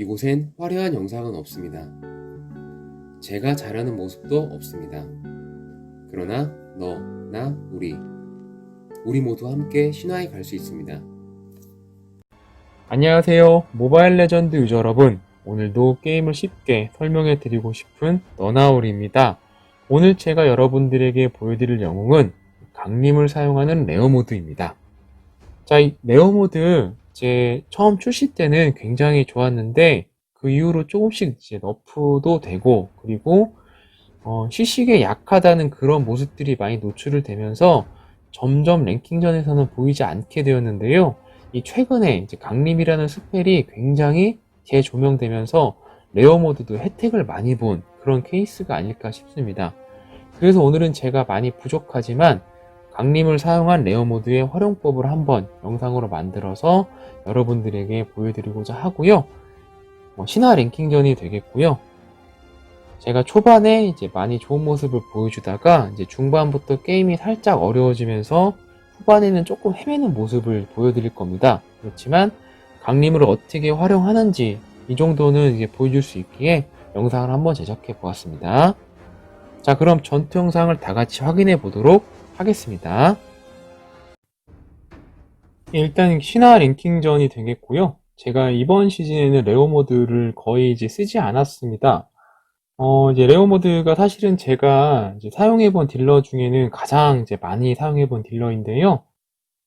이곳엔 화려한 영상은 없습니다. 제가 잘하는 모습도 없습니다. 그러나 너, 나, 우리. 우리 모두 함께 신화에 갈 수 있습니다. 안녕하세요. 모바일 레전드 유저 여러분. 오늘도 게임을 쉽게 설명해 드리고 싶은 너나울입니다. 오늘 제가 여러분들에게 보여드릴 영웅은 강림을 사용하는 레어 모드입니다. 자, 이 레어 모드 이제 처음 출시 때는 굉장히 좋았는데 그 이후로 조금씩 이제 너프도 되고 그리고 어, 시식에 약하다는 그런 모습들이 많이 노출을 되면서 점점 랭킹전에서는 보이지 않게 되었는데요. 이 최근에 이제 강림이라는 스펠이 굉장히 재조명되면서 레어 모드도 혜택을 많이 본 그런 케이스가 아닐까 싶습니다. 그래서 오늘은 제가 많이 부족하지만 강림을 사용한 레어 모드의 활용법을 한번 영상으로 만들어서 여러분들에게 보여드리고자 하고요. 뭐 신화 랭킹전이 되겠고요. 제가 초반에 이제 많이 좋은 모습을 보여주다가 이제 중반부터 게임이 살짝 어려워지면서 후반에는 조금 헤매는 모습을 보여드릴 겁니다. 그렇지만 강림을 어떻게 활용하는지 이 정도는 이제 보여줄 수 있기에 영상을 한번 제작해 보았습니다. 자, 그럼 전투 영상을 다 같이 확인해 보도록 하겠습니다. 일단 신화 랭킹전이 되겠고요. 제가 이번 시즌에는 레오 모드를 거의 이제 쓰지 않았습니다. 어, 이제 레오 모드가 사실은 제가 사용해본 딜러 중에는 가장 이제 많이 사용해본 딜러인데요.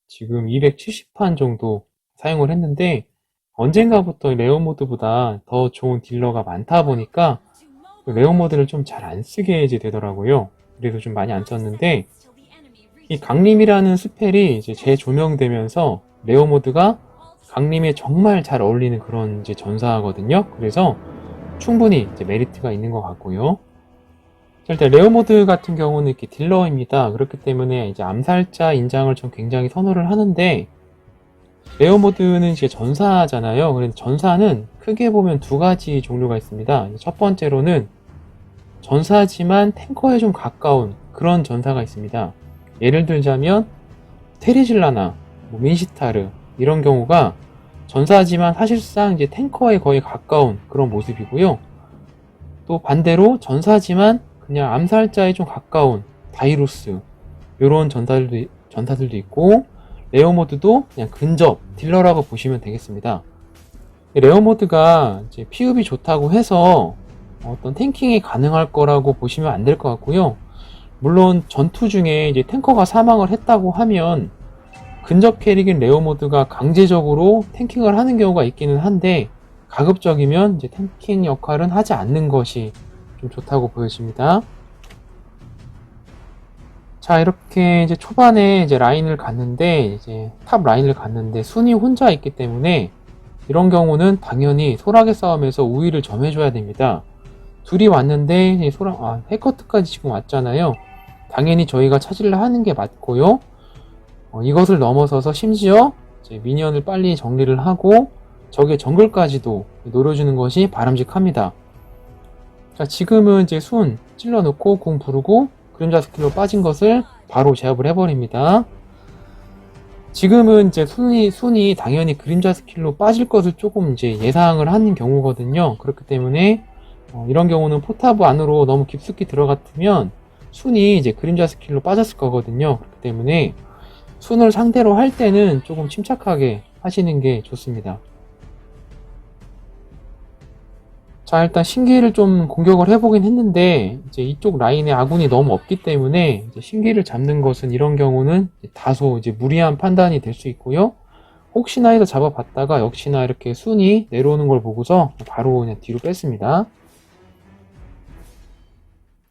지금 270판 정도 사용을 했는데, 언젠가부터 레오 모드보다 더 좋은 딜러가 많다 보니까, 그 레오 모드를 좀 잘 안 쓰게 이제 되더라고요. 그래서 좀 많이 안 썼는데, 이 강림이라는 스펠이 이제 재조명되면서 레오 모드가 강림에 정말 잘 어울리는 그런 이제 전사거든요. 그래서 충분히 이제 메리트가 있는 것 같고요. 자, 일단 레어 모드 같은 경우는 이렇게 딜러입니다. 그렇기 때문에 이제 암살자 인장을 좀 굉장히 선호를 하는데 레어 모드는 이제 전사잖아요. 그래서 전사는 크게 보면 두 가지 종류가 있습니다. 첫 번째로는 전사지만 탱커에 좀 가까운 그런 전사가 있습니다. 예를 들자면 테리질라나 뭐 민시타르 이런 경우가 전사지만 사실상 이제 탱커에 거의 가까운 그런 모습이고요. 또 반대로 전사지만 그냥 암살자에 좀 가까운 다이루스 이런 전사들도 전사들도 있고 레어 모드도 그냥 근접 딜러라고 보시면 되겠습니다. 레어 모드가 이제 피흡이 좋다고 해서 어떤 탱킹이 가능할 거라고 보시면 안 될 것 같고요. 물론 전투 중에 이제 탱커가 사망을 했다고 하면 근접 캐릭인 레어 모드가 강제적으로 탱킹을 하는 경우가 있기는 한데 가급적이면 이제 탱킹 역할은 하지 않는 것이 좀 좋다고 보여집니다. 자 이렇게 이제 초반에 이제 라인을 갔는데 이제 탑 라인을 갔는데 순이 혼자 있기 때문에 이런 경우는 당연히 소락의 싸움에서 우위를 점해줘야 됩니다. 둘이 왔는데 소락 아 해커트까지 지금 왔잖아요. 당연히 저희가 차지를 하는 게 맞고요. 어, 이것을 넘어서서 심지어 미니언을 빨리 정리를 하고 적의 정글까지도 노려주는 것이 바람직합니다. 자, 지금은 이제 순 찔러놓고 공 부르고 그림자 스킬로 빠진 것을 바로 제압을 해버립니다. 지금은 이제 순이, 순이 당연히 그림자 스킬로 빠질 것을 조금 이제 예상을 하는 경우거든요. 그렇기 때문에 어, 이런 경우는 포탑 안으로 너무 깊숙이 들어갔으면 순이 이제 그림자 스킬로 빠졌을 거거든요. 그렇기 때문에 순을 상대로 할 때는 조금 침착하게 하시는 게 좋습니다. 자, 일단 신기를 좀 공격을 해보긴 했는데, 이제 이쪽 라인에 아군이 너무 없기 때문에, 신기를 잡는 것은 이런 경우는 다소 이제 무리한 판단이 될 수 있고요. 혹시나 해서 잡아봤다가 역시나 이렇게 순이 내려오는 걸 보고서 바로 그냥 뒤로 뺐습니다.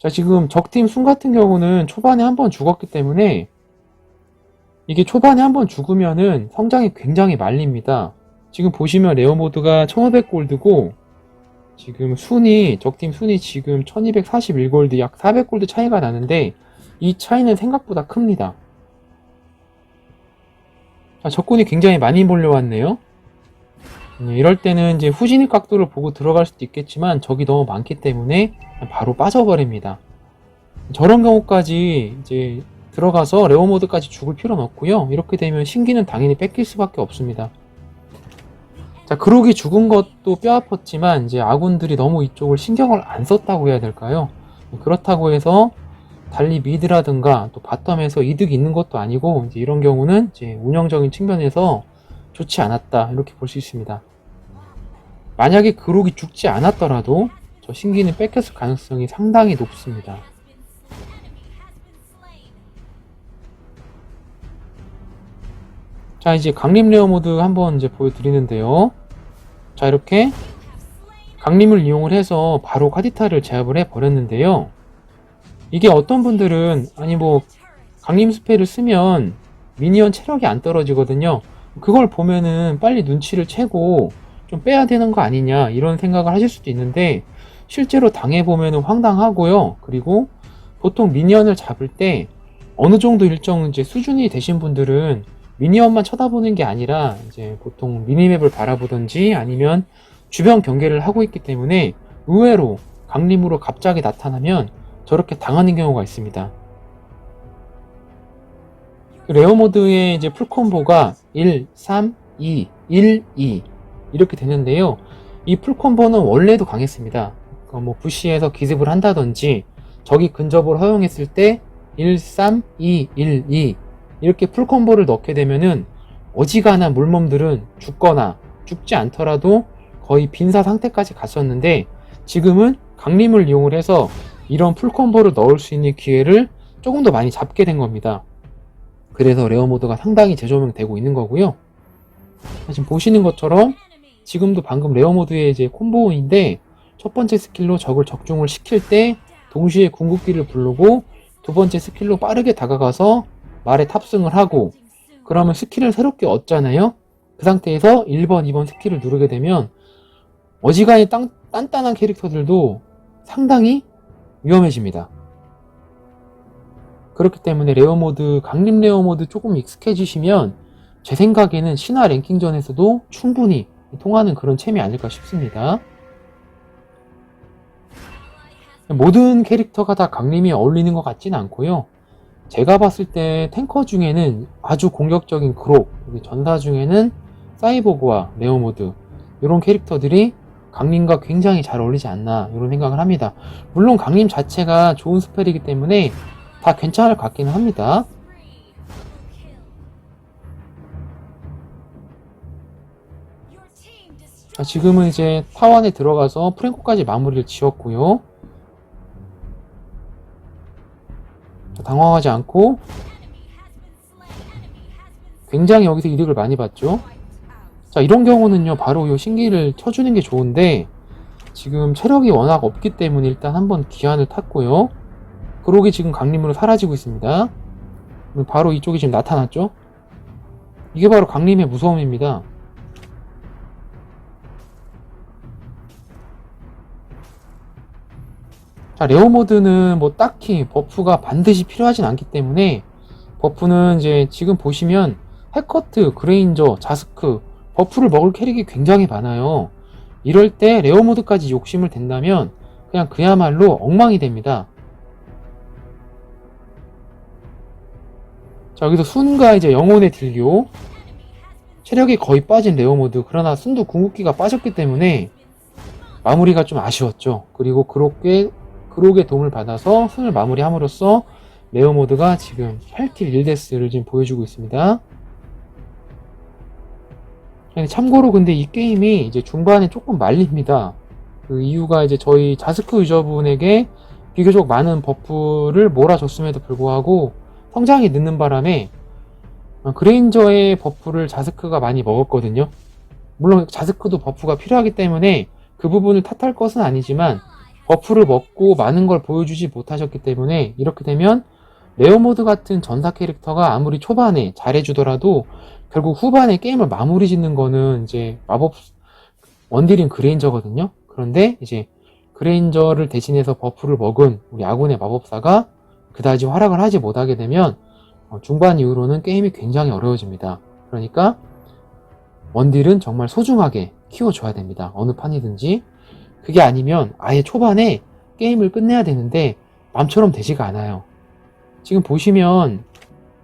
자, 지금 적팀 순 같은 경우는 초반에 한 번 죽었기 때문에, 이게 초반에 한 번 죽으면은 성장이 굉장히 말립니다. 지금 보시면 레어 모드가 1500골드고 지금 순위 적팀 순위 지금 1241골드 약 400골드 차이가 나는데 이 차이는 생각보다 큽니다. 자, 적군이 굉장히 많이 몰려왔네요. 음, 이럴 때는 이제 후진입 각도를 보고 들어갈 수도 있겠지만 적이 너무 많기 때문에 바로 빠져버립니다. 저런 경우까지 이제 들어가서 레어 모드까지 죽을 필요는 없고요. 이렇게 되면 신기는 당연히 뺏길 수밖에 없습니다. 자, 그록이 죽은 것도 뼈 아팠지만 이제 아군들이 너무 이쪽을 신경을 안 썼다고 해야 될까요? 그렇다고 해서 달리 미드라든가 또 바텀에서 이득이 있는 것도 아니고 이제 이런 경우는 이제 운영적인 측면에서 좋지 않았다 이렇게 볼 수 있습니다. 만약에 그록이 죽지 않았더라도 저 신기는 뺏겼을 가능성이 상당히 높습니다. 자 이제 강림 레어 모드 한번 이제 보여드리는데요. 자 이렇게 강림을 이용을 해서 바로 카디타를 제압을 해 버렸는데요. 이게 어떤 분들은 아니 뭐 강림 스펠을 쓰면 미니언 체력이 안 떨어지거든요. 그걸 보면은 빨리 눈치를 채고 좀 빼야 되는 거 아니냐 이런 생각을 하실 수도 있는데 실제로 당해 보면은 황당하고요. 그리고 보통 미니언을 잡을 때 어느 정도 일정 이제 수준이 되신 분들은 미니언만 쳐다보는 게 아니라 이제 보통 미니맵을 바라보든지 아니면 주변 경계를 하고 있기 때문에 의외로 강림으로 갑자기 나타나면 저렇게 당하는 경우가 있습니다. 그 레어 모드의 이제 풀콤보가 1, 3, 2, 1, 2 이렇게 되는데요. 이 풀콤보는 원래도 강했습니다. 그뭐 부시에서 기습을 한다든지 적이 근접을 허용했을 때 1, 3, 2, 1, 2 이렇게 풀콤보를 넣게 되면은 어지간한 물몸들은 죽거나 죽지 않더라도 거의 빈사 상태까지 갔었는데 지금은 강림을 이용을 해서 이런 풀콤보를 넣을 수 있는 기회를 조금 더 많이 잡게 된 겁니다. 그래서 레어 모드가 상당히 재조명되고 있는 거고요. 지금 보시는 것처럼 지금도 방금 레어 모드의 이제 콤보인데 첫 번째 스킬로 적을 적중을 시킬 때 동시에 궁극기를 부르고 두 번째 스킬로 빠르게 다가가서 말에 탑승을 하고 그러면 스킬을 새롭게 얻잖아요. 그 상태에서 1번, 2번 스킬을 누르게 되면 어지간히 땅, 단단한 캐릭터들도 상당히 위험해집니다. 그렇기 때문에 레어 모드, 강림 레어 모드 조금 익숙해지시면 제 생각에는 신화 랭킹전에서도 충분히 통하는 그런 챔이 아닐까 싶습니다. 모든 캐릭터가 다 강림이 어울리는 것 같지는 않고요. 제가 봤을 때 탱커 중에는 아주 공격적인 그록, 전사 중에는 사이보그와 레어모드 이런 캐릭터들이 강림과 굉장히 잘 어울리지 않나 이런 생각을 합니다. 물론 강림 자체가 좋은 스펠이기 때문에 다 괜찮을 것 같기는 합니다. 자, 지금은 이제 타원에 들어가서 프랭코까지 마무리를 지었고요. 자, 당황하지 않고 굉장히 여기서 이득을 많이 봤죠. 자, 이런 경우는요, 바로 이 신기를 쳐주는 게 좋은데, 지금 체력이 워낙 없기 때문에 일단 한번 기한을 탔고요. 그러기 지금 강림으로 사라지고 있습니다. 바로 이쪽이 지금 나타났죠? 이게 바로 강림의 무서움입니다. 자, 레오 모드는 뭐 딱히 버프가 반드시 필요하진 않기 때문에 버프는 이제 지금 보시면 해커트, 그레인저, 자스크 버프를 먹을 캐릭이 굉장히 많아요. 이럴 때 레오 모드까지 욕심을 댄다면 그냥 그야말로 엉망이 됩니다. 자, 여기서 순과 이제 영혼의 딜교 체력이 거의 빠진 레오 모드 그러나 순도 궁극기가 빠졌기 때문에 마무리가 좀 아쉬웠죠. 그리고 그렇게 그록의 도움을 받아서 순을 마무리함으로써 레어 모드가 지금 8킬 1데스를 지금 보여주고 있습니다. 참고로 근데 이 게임이 이제 중반에 조금 말립니다. 그 이유가 이제 저희 자스크 유저분에게 비교적 많은 버프를 몰아줬음에도 불구하고 성장이 늦는 바람에 어, 그레인저의 버프를 자스크가 많이 먹었거든요. 물론 자스크도 버프가 필요하기 때문에 그 부분을 탓할 것은 아니지만 버프를 먹고 많은 걸 보여주지 못하셨기 때문에 이렇게 되면 레어모드 같은 전사 캐릭터가 아무리 초반에 잘해주더라도 결국 후반에 게임을 마무리 짓는 거는 이제 마법 원딜인 그레인저거든요. 그런데 이제 그레인저를 대신해서 버프를 먹은 우리 아군의 마법사가 그다지 활약을 하지 못하게 되면 어, 중반 이후로는 게임이 굉장히 어려워집니다. 그러니까 원딜은 정말 소중하게 키워줘야 됩니다. 어느 판이든지. 그게 아니면 아예 초반에 게임을 끝내야 되는데 맘처럼 되지가 않아요. 지금 보시면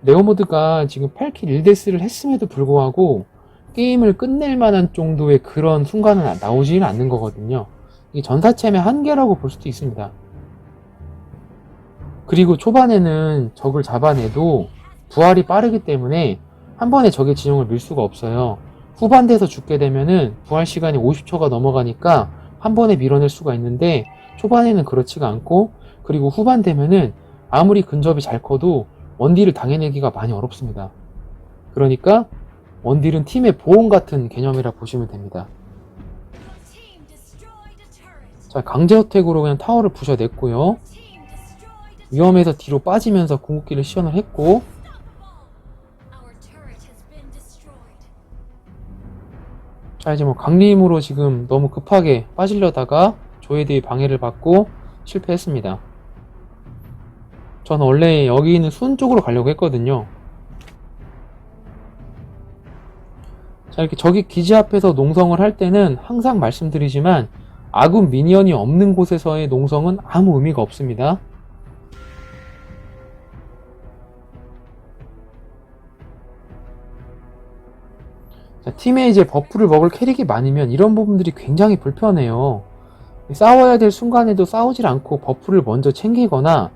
레어모드가 지금 8킬 1데스를 했음에도 불구하고 게임을 끝낼 만한 정도의 그런 순간은 나오지는 않는 거거든요. 이 전사챔의 한계라고 볼 수도 있습니다. 그리고 초반에는 적을 잡아내도 부활이 빠르기 때문에 한 번에 적의 진영을 밀 수가 없어요. 후반대에서 죽게 되면은 부활 시간이 50초가 넘어가니까 한 번에 밀어낼 수가 있는데 초반에는 그렇지가 않고 그리고 후반 되면은 아무리 근접이 잘 커도 원딜을 당해내기가 많이 어렵습니다. 그러니까 원딜은 팀의 보험 같은 개념이라 보시면 됩니다. 자, 강제 어택으로 그냥 타워를 부셔냈고요. 위험해서 뒤로 빠지면서 궁극기를 시연을 했고 자 이제 뭐 강림으로 지금 너무 급하게 빠지려다가 조에드의 방해를 받고 실패했습니다. 저는 원래 여기 있는 순 쪽으로 가려고 했거든요. 자 이렇게 저기 기지 앞에서 농성을 할 때는 항상 말씀드리지만 아군 미니언이 없는 곳에서의 농성은 아무 의미가 없습니다. 팀에 이제 버프를 먹을 캐릭이 많으면 이런 부분들이 굉장히 불편해요. 싸워야 될 순간에도 싸우질 않고 버프를 먼저 챙기거나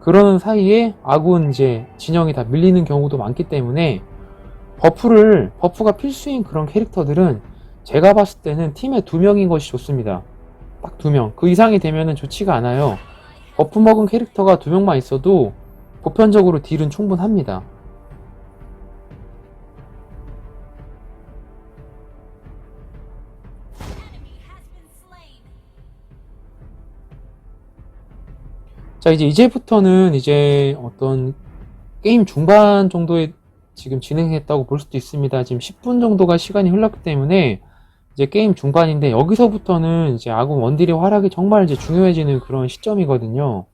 그러는 사이에 아군 이제 진영이 다 밀리는 경우도 많기 때문에 버프를 버프가 필수인 그런 캐릭터들은 제가 봤을 때는 팀에 두 명인 것이 좋습니다. 딱 두 명. 그 이상이 되면은 좋지가 않아요. 버프 먹은 캐릭터가 두 명만 있어도 보편적으로 딜은 충분합니다. 자, 이제 이제부터는 이제 어떤 게임 중반 정도에 지금 진행했다고 볼 수도 있습니다. 지금 10분 정도가 시간이 흘렀기 때문에 이제 게임 중반인데 여기서부터는 이제 아군 원딜의 활약이 정말 이제 중요해지는 그런 시점이거든요.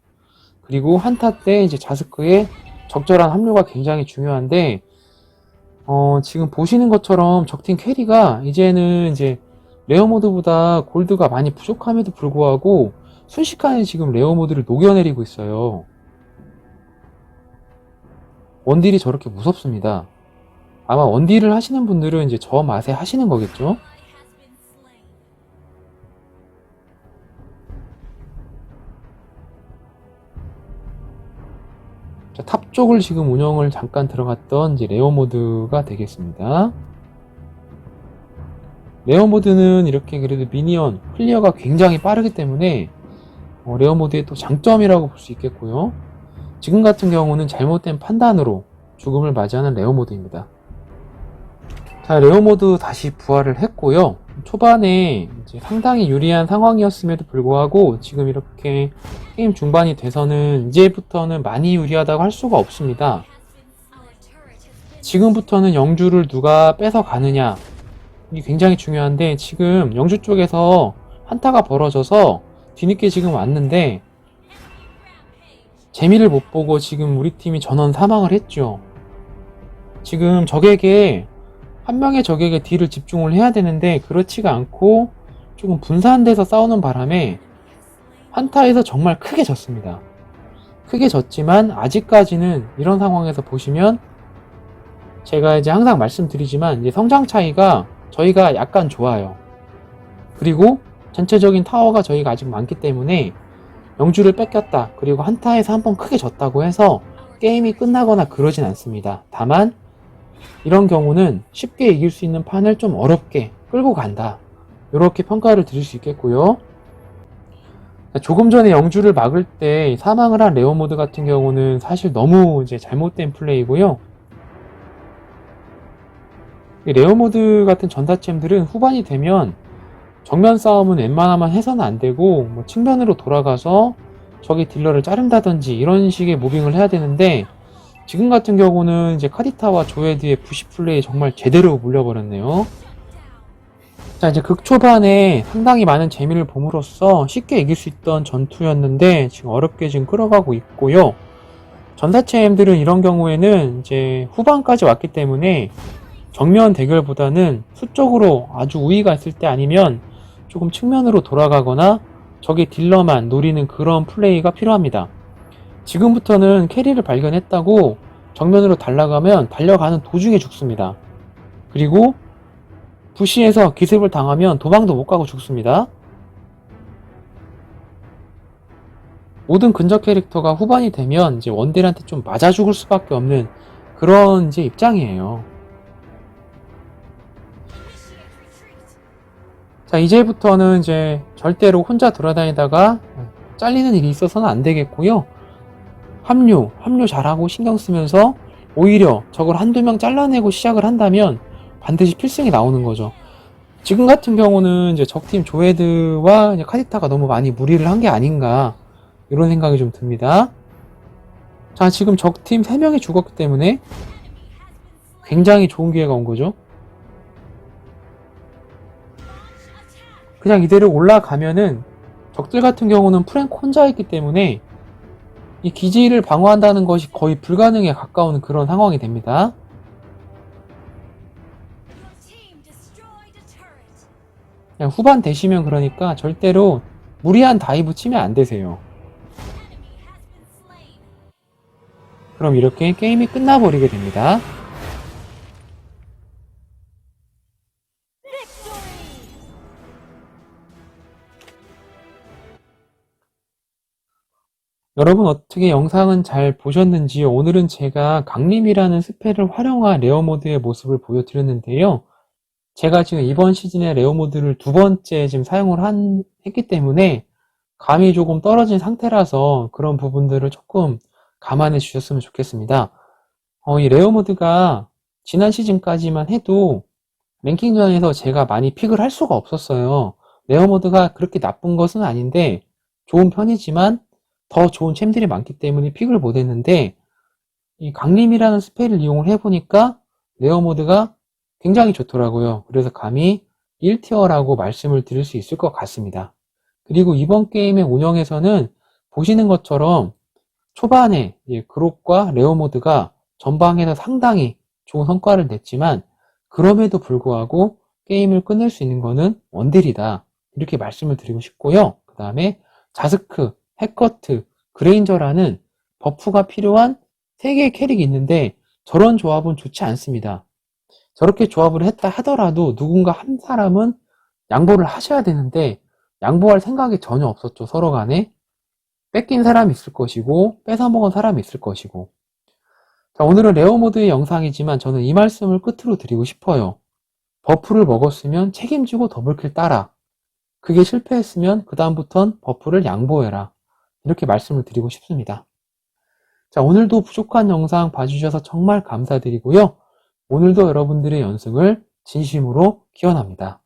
그리고 한타 때 이제 자스크의 적절한 합류가 굉장히 중요한데 어, 지금 보시는 것처럼 적팀 캐리가 이제는 이제 레어 모드보다 골드가 많이 부족함에도 불구하고 순식간에 지금 레어 모드를 녹여내리고 있어요. 원딜이 저렇게 무섭습니다. 아마 원딜을 하시는 분들은 이제 저 맛에 하시는 거겠죠? 자, 탑 쪽을 지금 운영을 잠깐 들어갔던 이제 레어 모드가 되겠습니다. 레어 모드는 이렇게 그래도 미니언 클리어가 굉장히 빠르기 때문에 어, 레어 모드의 또 장점이라고 볼 수 있겠고요. 지금 같은 경우는 잘못된 판단으로 죽음을 맞이하는 레어 모드입니다. 자, 레어 모드 다시 부활을 했고요. 초반에 상당히 유리한 상황이었음에도 불구하고 지금 이렇게 게임 중반이 돼서는 이제부터는 많이 유리하다고 할 수가 없습니다. 지금부터는 영주를 누가 뺏어 가느냐 이게 굉장히 중요한데 지금 영주 쪽에서 한타가 벌어져서 뒤늦게 지금 왔는데 재미를 못 보고 지금 우리 팀이 전원 사망을 했죠. 지금 적에게 한 명의 적에게 딜을 집중을 해야 되는데 그렇지가 않고 조금 분산돼서 싸우는 바람에 한타에서 정말 크게 졌습니다. 크게 졌지만 아직까지는 이런 상황에서 보시면 제가 이제 항상 말씀드리지만 이제 성장 차이가 저희가 약간 좋아요. 그리고 전체적인 타워가 저희가 아직 많기 때문에 영주를 뺏겼다. 그리고 한타에서 한 번 크게 졌다고 해서 게임이 끝나거나 그러진 않습니다. 다만 이런 경우는 쉽게 이길 수 있는 판을 좀 어렵게 끌고 간다. 이렇게 평가를 드릴 수 있겠고요. 조금 전에 영주를 막을 때 사망을 한 레오 모드 같은 경우는 사실 너무 이제 잘못된 플레이고요. 이 레어 모드 같은 전사챔들은 후반이 되면 정면 싸움은 웬만하면 해서는 안 되고 뭐 측면으로 돌아가서 저기 딜러를 자른다든지 이런 식의 무빙을 해야 되는데 지금 같은 경우는 이제 카디타와 조에드의 부시 플레이 정말 제대로 물려버렸네요. 자 이제 극 초반에 상당히 많은 재미를 봄으로써 쉽게 이길 수 있던 전투였는데 지금 어렵게 지금 끌어가고 있고요. 전사챔들은 이런 경우에는 이제 후반까지 왔기 때문에 정면 대결보다는 수적으로 아주 우위가 있을 때 아니면 조금 측면으로 돌아가거나 적의 딜러만 노리는 그런 플레이가 필요합니다. 지금부터는 캐리를 발견했다고 정면으로 달려가면 달려가는 도중에 죽습니다. 그리고 부시에서 기습을 당하면 도망도 못 가고 죽습니다. 모든 근접 캐릭터가 후반이 되면 이제 원딜한테 좀 맞아 죽을 수밖에 없는 그런 이제 입장이에요. 자, 이제부터는 이제 절대로 혼자 돌아다니다가 잘리는 일이 있어서는 안 되겠고요. 합류, 합류 잘하고 신경 쓰면서 오히려 적을 한두 명 잘라내고 시작을 한다면 반드시 필승이 나오는 거죠. 지금 같은 경우는 이제 적팀 조헤드와 이제 카디타가 너무 많이 무리를 한 게 아닌가 이런 생각이 좀 듭니다. 자, 지금 적팀 3명이 죽었기 때문에. 굉장히 좋은 기회가 온 거죠. 그냥 이대로 올라가면은 적들 같은 경우는 프랭크 혼자 있기 때문에 이 기지를 방어한다는 것이 거의 불가능에 가까운 그런 상황이 됩니다. 그냥 후반 되시면 그러니까 절대로 무리한 다이브 치면 안 되세요. 그럼 이렇게 게임이 끝나버리게 됩니다. 여러분 어떻게 영상은 잘 보셨는지요? 오늘은 제가 강림이라는 스펠을 활용한 레어 모드의 모습을 보여드렸는데요. 제가 지금 이번 시즌에 레어 모드를 두 번째 지금 사용을 한, 했기 때문에 감이 조금 떨어진 상태라서 그런 부분들을 조금 감안해 주셨으면 좋겠습니다. 어, 이 레어 모드가 지난 시즌까지만 해도 랭킹전에서 제가 많이 픽을 할 수가 없었어요. 레어 모드가 그렇게 나쁜 것은 아닌데 좋은 편이지만 더 좋은 챔들이 많기 때문에 픽을 못했는데 이 강림이라는 스펠을 이용을 해보니까 레어 모드가 굉장히 좋더라고요. 그래서 감히 1티어라고 말씀을 드릴 수 있을 것 같습니다. 그리고 이번 게임의 운영에서는 보시는 것처럼 초반에 이 그룹과 레어 모드가 전방에서 상당히 좋은 성과를 냈지만 그럼에도 불구하고 게임을 끝낼 수 있는 거는 원딜이다. 이렇게 말씀을 드리고 싶고요. 그 다음에 자스크, 해커트, 그레인저라는 버프가 필요한 3개의 캐릭이 있는데 저런 조합은 좋지 않습니다. 저렇게 조합을 했다 하더라도 누군가 한 사람은 양보를 하셔야 되는데 양보할 생각이 전혀 없었죠. 서로 간에. 뺏긴 사람이 있을 것이고 뺏어먹은 사람이 있을 것이고 자, 오늘은 레어 모드의 영상이지만 저는 이 말씀을 끝으로 드리고 싶어요. 버프를 먹었으면 책임지고 더블킬 따라. 그게 실패했으면 그다음부턴 버프를 양보해라. 이렇게 말씀을 드리고 싶습니다. 자, 오늘도 부족한 영상 봐주셔서 정말 감사드리고요. 오늘도 여러분들의 연승을 진심으로 기원합니다.